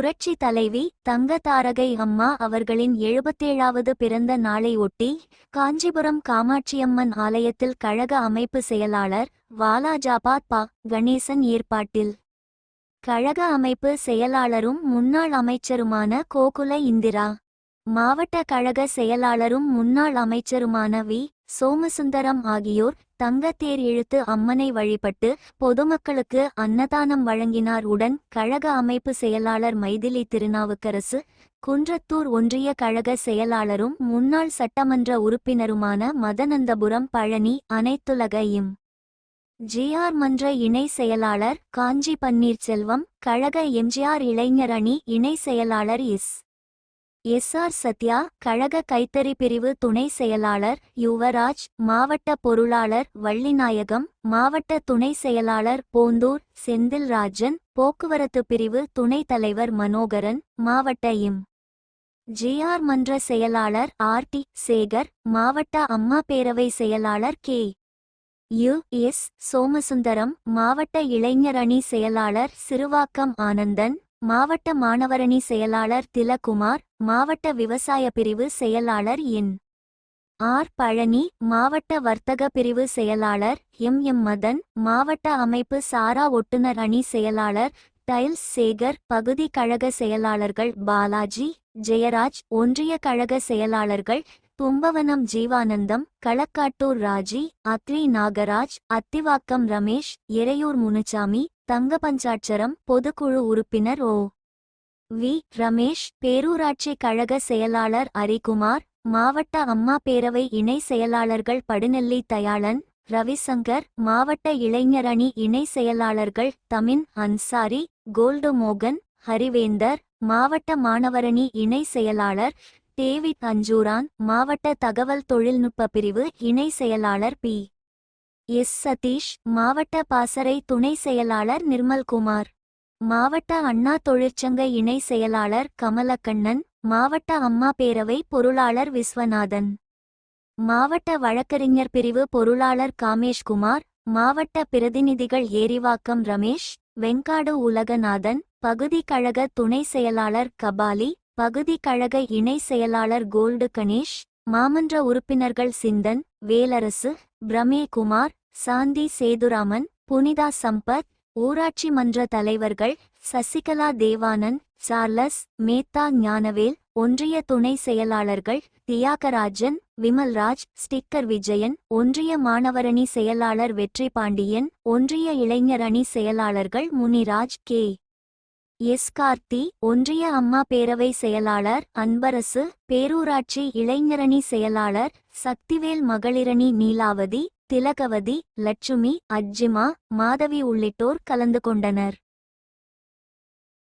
புரட்சி தலைவி தங்க தாரகை அம்மா அவர்களின் எழுபத்தேழாவது பிறந்த நாளை ஒட்டி காஞ்சிபுரம் காமாட்சியம்மன் ஆலயத்தில் கழக அமைப்பு செயலாளர் வாலாஜாபாத் பா. கணேசன் ஏற்பாட்டில். கழக அமைப்பு செயலாளரும் முன்னாள் அமைச்சருமான கோகுல இந்திரா. மாவட்ட கழக செயலாளரும் முன்னாள் அமைச்சருமான வி. சோமசுந்தரம் ஆகியோர் தங்கத்தேர் இழுத்து அம்மனை வழிபட்டு பொதுமக்களுக்கு அன்னதானம் வழங்கினார். உடன் கழக அமைப்பு செயலாளர் மைதிலி திருநாவுக்கரசு குன்றத்தூர் ஒன்றிய கழக செயலாளரும் முன்னாள் சட்டமன்ற உறுப்பினருமான மதனந்தபுரம் பழனி அனைத்துலக இம் ஜிஆர் மன்ற இணை செயலாளர் காஞ்சி பன்னீர்செல்வம் கழக எம்ஜிஆர் இளைஞர் அணி இணை செயலாளர் இஸ் எஸ் ஆர் சத்யா கழக கைத்தறி பிரிவு துணை செயலாளர் யுவராஜ் மாவட்ட பொருளாளர் வள்ளிநாயகம் மாவட்ட துணை செயலாளர் போந்தூர் செந்தில்ராஜன் போக்குவரத்து பிரிவு துணைத் தலைவர் மனோகரன் மாவட்ட இம் ஜிஆர் மன்ற செயலாளர் ஆர். டி. சேகர் மாவட்ட அம்மா பேரவை செயலாளர் கே. யு. எஸ். சோமசுந்தரம் மாவட்ட இளைஞர் அணி செயலாளர் சிறுவாக்கம் ஆனந்தன் மாவட்ட மாணவரணி செயலாளர் திலகுமார் மாவட்ட விவசாய பிரிவு செயலாளர் என். ஆர். பழனி மாவட்ட வர்த்தக பிரிவு செயலாளர் எம். எம். மதன் மாவட்ட அமைப்பு சாரா ஒட்டுநர் அணி செயலாளர் டைல்ஸ் சேகர் பகுதி கழக செயலாளர்கள் பாலாஜி ஜெயராஜ் ஒன்றிய கழக செயலாளர்கள் தும்பவனம் ஜீவானந்தம் களக்காட்டூர் ராஜி அத்ரி நாகராஜ் அத்திவாக்கம் ரமேஷ் எரையூர் முனுச்சாமி தங்க பஞ்சாட்சரம் பொதுக்குழு உறுப்பினர் ஓ. வி. ரமேஷ் பேரூராட்சி கழக செயலாளர் அரிகுமார் மாவட்ட அம்மா பேரவை இணை செயலாளர்கள் படுநெல்லி தயாளன் ரவிசங்கர் மாவட்ட இளைஞரணி இணை செயலாளர்கள் தமின் அன்சாரி கோல்டு மோகன் ஹரிவேந்தர் மாவட்ட மாணவரணி இணை செயலாளர் டேவிட் அஞ்சூரான் மாவட்ட தகவல் தொழில்நுட்ப பிரிவு இணை செயலாளர் பி. எஸ். சதீஷ் மாவட்ட பாசறை துணை செயலாளர் நிர்மல்குமார் மாவட்ட அண்ணா தொழிற்சங்க இணை செயலாளர் கமலக்கண்ணன் மாவட்ட அம்மா பேரவை பொருளாளர் விஸ்வநாதன் மாவட்ட வழக்கறிஞர் பிரிவு பொருளாளர் காமேஷ்குமார் மாவட்ட பிரதிநிதிகள் ஏரிவாக்கம் ரமேஷ் வெங்காடு உலகநாதன் பகுதி கழக துணை செயலாளர் கபாலி பகுதி கழக இணை செயலாளர் கோல்டு கணேஷ் மாமன்ற உறுப்பினர்கள் சிந்தன் வேலரசு பிரமேகுமார் சாந்தி சேதுராமன் புனிதா சம்பத் ஊராட்சி மன்ற தலைவர்கள் சசிகலா தேவானந்த் சார்லஸ் மேத்தா ஞானவேல் ஒன்றிய துணை செயலாளர்கள் தியாகராஜன் விமல்ராஜ் ஸ்டிக்கர் விஜயன் ஒன்றிய மாணவரணி செயலாளர் வெற்றி பாண்டியன் ஒன்றிய இளைஞர் செயலாளர்கள் முனிராஜ் கே. எஸ் கார்த்தி ஒன்றிய அம்மா பேரவை செயலாளர் அன்பரசு பேரூராட்சி இளைஞரணி செயலாளர் சக்திவேல் மகளிரணி நீலாவதி திலகவதி லட்சுமி அஜ்ஜிமா மாதவி உள்ளிட்டோர் கலந்து கொண்டனர்.